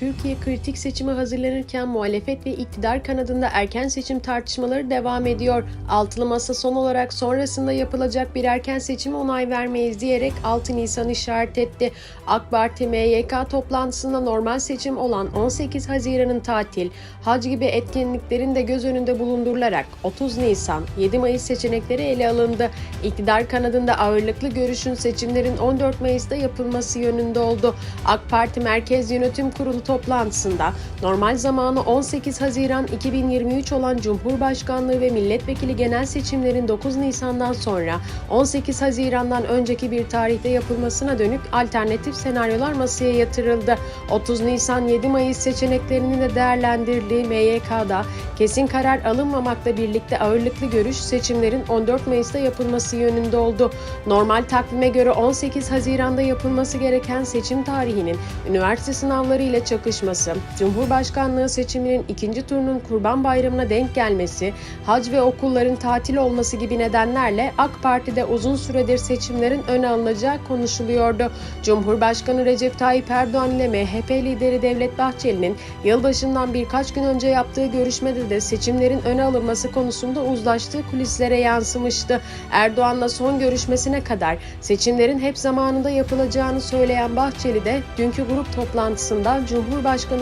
Türkiye kritik seçime hazırlanırken muhalefet ve iktidar kanadında erken seçim tartışmaları devam ediyor. Altılı Masa son olarak sonrasında yapılacak bir erken seçime onay vermeyiz diyerek 6 Nisan işaret etti. AK Parti MYK toplantısında normal seçim olan 18 Haziran'ın tatil, hac gibi etkinliklerin de göz önünde bulundurularak 30 Nisan, 7 Mayıs seçenekleri ele alındı. İktidar kanadında ağırlıklı görüşün seçimlerin 14 Mayıs'ta yapılması yönünde oldu. AK Parti Merkez Yönetim Kurulu toplantısında normal zamanı 18 Haziran 2023 olan Cumhurbaşkanlığı ve milletvekili genel seçimlerin 9 Nisan'dan sonra 18 Haziran'dan önceki bir tarihte yapılmasına dönük alternatif senaryolar masaya yatırıldı. 30 Nisan 7 Mayıs seçeneklerinin de değerlendirildiği MYK'da kesin karar alınmamakla birlikte ağırlıklı görüş seçimlerin 14 Mayıs'ta yapılması yönünde oldu. Normal takvime göre 18 Haziran'da yapılması gereken seçim tarihinin üniversite sınavları ile çakışması, Cumhurbaşkanlığı seçiminin ikinci turunun Kurban Bayramı'na denk gelmesi, hac ve okulların tatil olması gibi nedenlerle AK Parti'de uzun süredir seçimlerin öne alınacağı konuşuluyordu. Cumhurbaşkanı Recep Tayyip Erdoğan ile MHP lideri Devlet Bahçeli'nin yılbaşından birkaç gün önce yaptığı görüşmede de seçimlerin öne alınması konusunda uzlaştığı kulislere yansımıştı. Erdoğan'la son görüşmesine kadar seçimlerin hep zamanında yapılacağını söyleyen Bahçeli de dünkü grup toplantısında Cumhurbaşkanı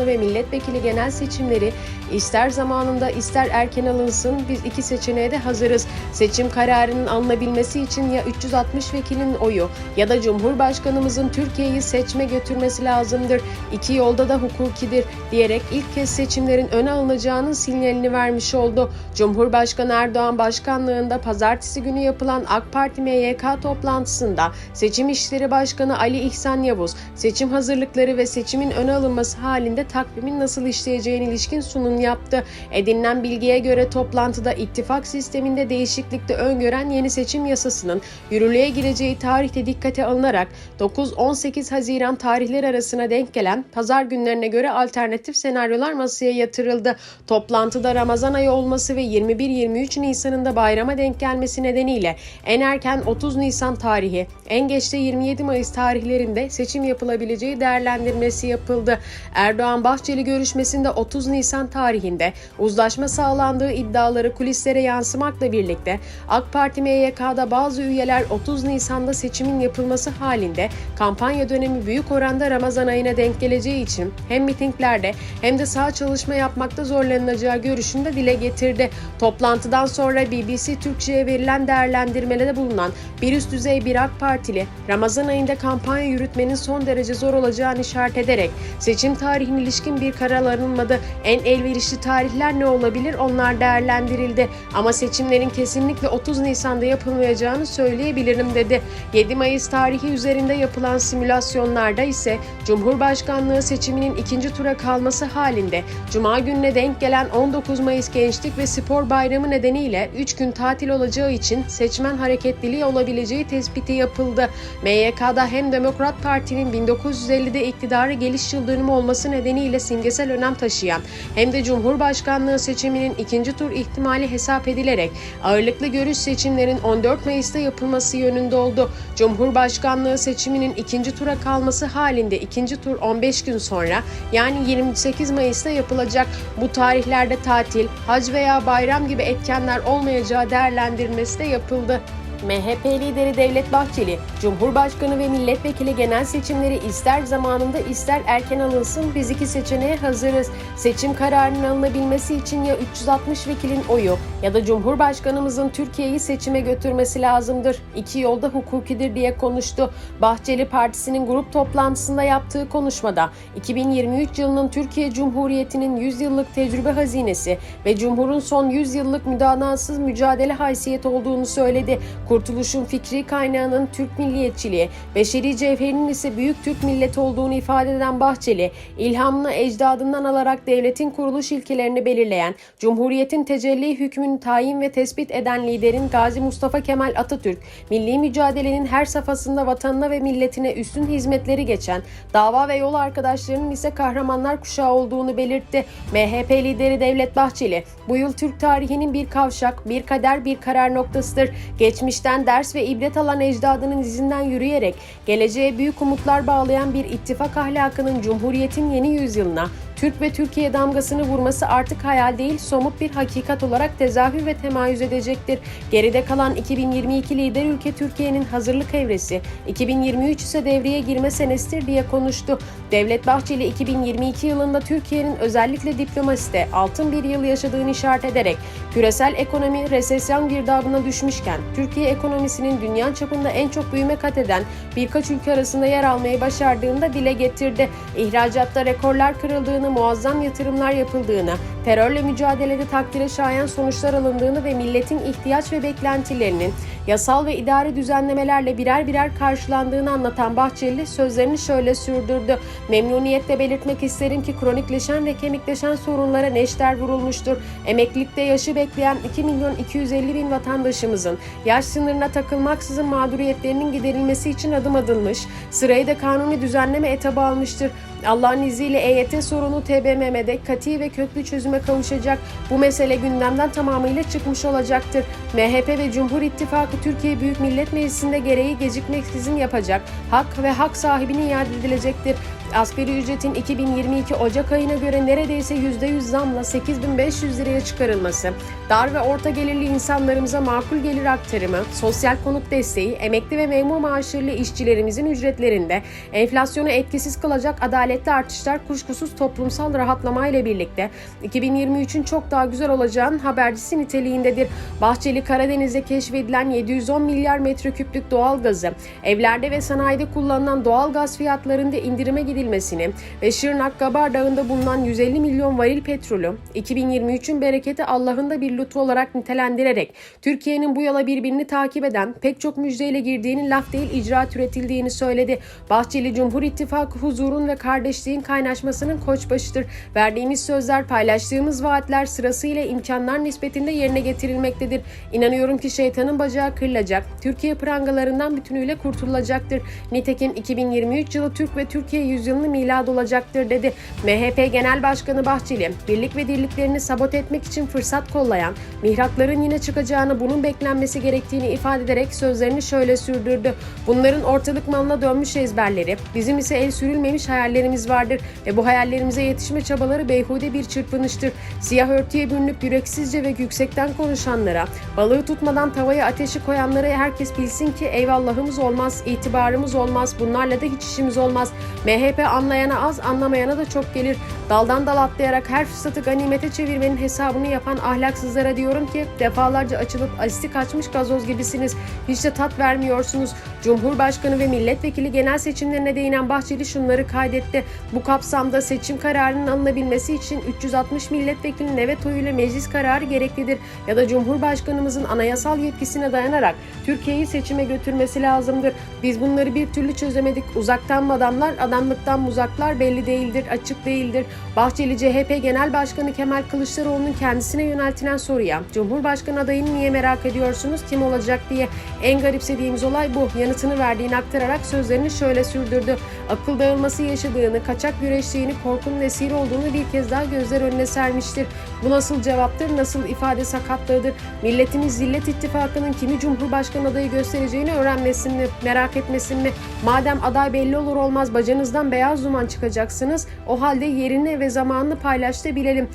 ve milletvekili genel seçimleri ister zamanında ister erken alınsın biz iki seçeneğe de hazırız. Seçim kararının alınabilmesi için ya 360 vekilin oyu ya da Cumhurbaşkanımızın Türkiye'yi seçme götürmesi lazımdır. İki yolda da hukukidir diyerek ilk kez seçimlerin öne alınacağının sinyalini vermiş oldu. Cumhurbaşkanı Erdoğan başkanlığında pazartesi günü yapılan AK Parti MYK toplantısında Seçim İşleri Başkanı Ali İhsan Yavuz, seçim hazırlıkları ve seçimin öne alınması halinde takvimin nasıl işleyeceğine ilişkin sunum yaptı. Edinilen bilgiye göre toplantıda ittifak sisteminde değişiklikte öngören yeni seçim yasasının yürürlüğe gireceği tarihte dikkate alınarak 9-18 Haziran tarihleri arasına denk gelen pazar günlerine göre alternatif senaryolar masaya yatırıldı. Toplantıda Ramazan ayı olması ve 21-23 Nisan'ında bayrama denk gelmesi nedeniyle en erken 30 Nisan tarihi, en geç de 27 Mayıs tarihlerinde seçim yapılabileceği değerlendirmesi yapıldı. Erdoğan Bahçeli görüşmesinde 30 Nisan tarihinde uzlaşma sağlandığı iddiaları kulislere yansımakla birlikte AK Parti MYK'da bazı üyeler 30 Nisan'da seçimin yapılması halinde kampanya dönemi büyük oranda Ramazan ayına denk geleceği için hem mitinglerde hem de sağ çalışma yapmakta zorlanılacağı görüşünü de dile getirdi. Toplantıdan sonra BBC Türkçe'ye verilen değerlendirmelerde bulunan bir üst düzey bir AK Partili Ramazan ayında kampanya yürütmenin son derece zor olacağını işaret ederek seçim tarihine ilişkin bir karar alınmadı. En elverişli tarihler ne olabilir onlar değerlendirildi. Ama seçimlerin kesinlikle 30 Nisan'da yapılmayacağını söyleyebilirim dedi. 7 Mayıs tarihi üzerinde yapılan simülasyonlarda ise Cumhurbaşkanlığı seçiminin ikinci tura kalması halinde Cuma gününe denk gelen 19 Mayıs Gençlik ve Spor Bayramı nedeniyle 3 gün tatil olacağı için seçmen hareketliliği olabileceği tespiti yapıldı. MYK'da hem Demokrat Parti'nin 1950'de iktidara geliş yıl dönümü olması nedeniyle simgesel önem taşıyan hem de Cumhurbaşkanlığı seçiminin ikinci tur ihtimali hesap edilerek ağırlıklı görüş seçimlerin 14 Mayıs'ta yapılması yönünde oldu. Cumhurbaşkanlığı seçiminin ikinci tura kalması halinde ikinci tur 15 gün sonra yani 28 Mayıs'ta yapılacak. Bu tarihlerde tatil, hac veya bayram gibi etkenler olmayacağı değerlendirmesi de yapıldı. MHP lideri Devlet Bahçeli, Cumhurbaşkanı ve milletvekili genel seçimleri ister zamanında ister erken alınsın biz iki seçeneğe hazırız. Seçim kararının alınabilmesi için ya 360 vekilin oyu ya da Cumhurbaşkanımızın Türkiye'yi seçime götürmesi lazımdır. İki yolda hukukidir diye konuştu. Bahçeli Partisi'nin grup toplantısında yaptığı konuşmada 2023 yılının Türkiye Cumhuriyeti'nin 100 yıllık tecrübe hazinesi ve Cumhur'un son 100 yıllık müdanasız mücadele haysiyeti olduğunu söyledi. Kurtuluşun fikri kaynağının Türk milliyetçiliği, beşeri cevherinin ise büyük Türk milleti olduğunu ifade eden Bahçeli, ilhamını ecdadından alarak devletin kuruluş ilkelerini belirleyen, Cumhuriyetin tecelli hükmünü tayin ve tespit eden liderin Gazi Mustafa Kemal Atatürk, milli mücadelenin her safhasında vatanına ve milletine üstün hizmetleri geçen, dava ve yol arkadaşlarının ise kahramanlar kuşağı olduğunu belirtti. MHP lideri Devlet Bahçeli, bu yıl Türk tarihinin bir kavşak, bir kader, bir karar noktasıdır. Geçmiş Geçmişten ders ve ibret alan ecdadının izinden yürüyerek geleceğe büyük umutlar bağlayan bir ittifak ahlakının Cumhuriyet'in yeni yüzyılına Türk ve Türkiye damgasını vurması artık hayal değil, somut bir hakikat olarak tezahür ve temayüz edecektir. Geride kalan 2022 lider ülke Türkiye'nin hazırlık evresi, 2023 ise devreye girme senesidir diye konuştu. Devlet Bahçeli 2022 yılında Türkiye'nin özellikle diplomaside altın bir yıl yaşadığını işaret ederek küresel ekonomi resesyon girdabına düşmüşken Türkiye ekonomisinin dünya çapında en çok büyüme kat eden birkaç ülke arasında yer almayı başardığını da dile getirdi. İhracatta rekorlar kırıldığını, muazzam yatırımlar yapıldığını, terörle mücadelede takdire şayan sonuçlar alındığını ve milletin ihtiyaç ve beklentilerinin yasal ve idari düzenlemelerle birer birer karşılandığını anlatan Bahçeli sözlerini şöyle sürdürdü. Memnuniyetle belirtmek isterim ki kronikleşen ve kemikleşen sorunlara neşter vurulmuştur. Emeklilikte yaşı bekleyen 2 milyon 250 bin vatandaşımızın yaş sınırına takılmaksızın mağduriyetlerinin giderilmesi için adım atılmış, sırayı da kanuni düzenleme etabı almıştır. Allah'ın izniyle EYT sorunu TBMM'de kati ve köklü çözüme kavuşacak. Bu mesele gündemden tamamıyla çıkmış olacaktır. MHP ve Cumhur İttifakı Türkiye Büyük Millet Meclisi'nde gereği gecikmeksizin yapacak. Hak ve hak sahibine iade edilecektir. Asgari ücretin 2022 Ocak ayına göre neredeyse %100 zamla 8500 liraya çıkarılması, dar ve orta gelirli insanlarımıza makul gelir aktarımı, sosyal konut desteği, emekli ve memur maaşlarıyla işçilerimizin ücretlerinde enflasyonu etkisiz kılacak adaletli artışlar kuşkusuz toplumsal rahatlamayla birlikte 2023'ün çok daha güzel olacağının habercisi niteliğindedir. Bahçeli Karadeniz'de keşfedilen 710 milyar metreküplük doğal gazı, evlerde ve sanayide kullanılan doğal gaz fiyatlarında indirime gidilmesini ve Şırnak Gabar Dağı'nda bulunan 150 milyon varil petrolü 2023'ün bereketi Allah'ın da bir lütfu olarak nitelendirerek Türkiye'nin bu yola birbirini takip eden pek çok müjdeyle girdiğinin laf değil icraat üretildiğini söyledi. Bahçeli Cumhur İttifakı huzurun ve kardeşliğin kaynaşmasının koçbaşıdır. Verdiğimiz sözler, paylaştığımız vaatler sırasıyla imkanlar nispetinde yerine getirilmektedir. İnanıyorum ki şeytanın bacağı kırılacak. Türkiye prangalarından bütünüyle kurtulacaktır. Nitekim 2023 yılı Türk ve Türkiye yüzyılını milad olacaktır dedi. MHP Genel Başkanı Bahçeli, birlik ve dirliklerini sabot etmek için fırsat kollayan, mihrakların yine çıkacağını bunun beklenmesi gerektiğini ifade ederek sözlerini şöyle sürdürdü. Bunların ortalık malına dönmüş ezberleri, bizim ise el sürülmemiş hayallerimiz vardır ve bu hayallerimize yetişme çabaları beyhude bir çırpınıştır. Siyah örtüye bürünüp yüreksizce ve yüksekten konuşanlara, balığı tutmadan tavaya ateşi koyanlara herkes bilsin ki eyvallahımız olmaz, itibarımız olmaz, bunlarla da hiç işimiz olmaz. MHP anlayana az, anlamayana da çok gelir. Daldan dal atlayarak her fırsatı ganimete çevirmenin hesabını yapan ahlaksızlara diyorum ki defalarca açılıp asisti kaçmış gazoz gibisiniz. Hiç de tat vermiyorsunuz. Cumhurbaşkanı ve milletvekili genel seçimlerine değinen Bahçeli şunları kaydetti. Bu kapsamda seçim kararının alınabilmesi için 360 milletvekilinin evet oyuyla meclis kararı gereklidir ya da Cumhurbaşkanımızın anayasal yetkisine dayanarak Türkiye'yi seçime götürmesi lazımdır. Biz bunları bir türlü çözemedik. Uzaktan mı adamlar, adamlıktan mı uzaklar belli değildir, açık değildir. Bahçeli CHP Genel Başkanı Kemal Kılıçdaroğlu'nun kendisine yöneltilen soruya Cumhurbaşkanı adayını niye merak ediyorsunuz, kim olacak diye en garipsediğimiz olay bu. Yanıtını verdiğini aktararak sözlerini şöyle sürdürdü. Akıl dağılması yaşadığını, kaçak güreştiğini, korkunun esiri olduğunu bir kez daha gözler önüne sermiştir. Bu nasıl cevaptır, nasıl ifade sakatlığıdır? Milletimiz Zillet İttifakı'nın kimi Cumhurbaşkanı adayı göstereceğini öğrenmesin mi, merak etmesin mi? Madem aday belli olur olmaz bacanızdan beyaz duman çıkacaksınız, o halde yerini ve zamanını paylaştı bilelim.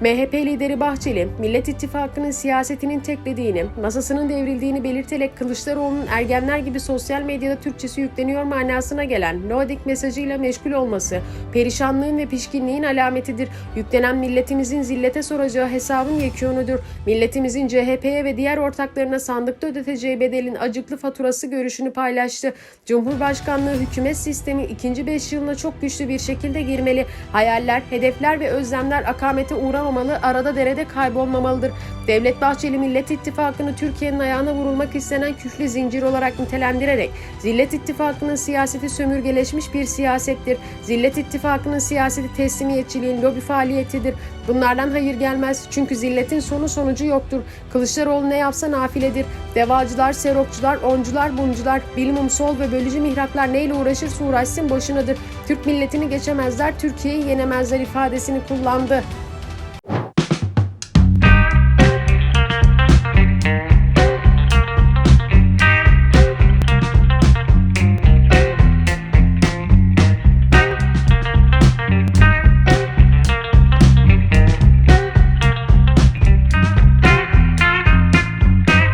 MHP lideri Bahçeli, Millet İttifakı'nın siyasetinin teklediğini, masasının devrildiğini belirterek Kılıçdaroğlu'nun ergenler gibi sosyal medyada Türkçesi yükleniyor manasına gelen loading mesajıyla meşgul olması, perişanlığın ve pişkinliğin alametidir. Yüklenen milletimizin zillete soracağı hesabın yekûnudur. Milletimizin CHP'ye ve diğer ortaklarına sandıkta ödeteceği bedelin acıklı faturası görüşünü paylaştı. Cumhurbaşkanlığı hükümet sistemi ikinci beş yılına çok güçlü bir şekilde girmeli. Hayaller, hedefler ve özlemler akamete uğramamalı, arada derede kaybolmamalıdır. Devlet Bahçeli Millet İttifakı'nı Türkiye'nin ayağına vurulmak istenen küflü zincir olarak nitelendirerek Zillet İttifakı'nın siyaseti sömürgeleşmiş bir siyasettir. Zillet İttifakı'nın siyaseti teslimiyetçiliğin lobi faaliyetidir. Bunlardan hayır gelmez çünkü zilletin sonu sonucu yoktur. Kılıçdaroğlu ne yapsa nafiledir. Devacılar, serokçular, oncular, buncular, bilimum sol ve bölücü mihraklar neyle uğraşırsa uğraşsın başınadır. Türk milletini geçemezler, Türkiye'yi yenemezler ifadesini kullandı.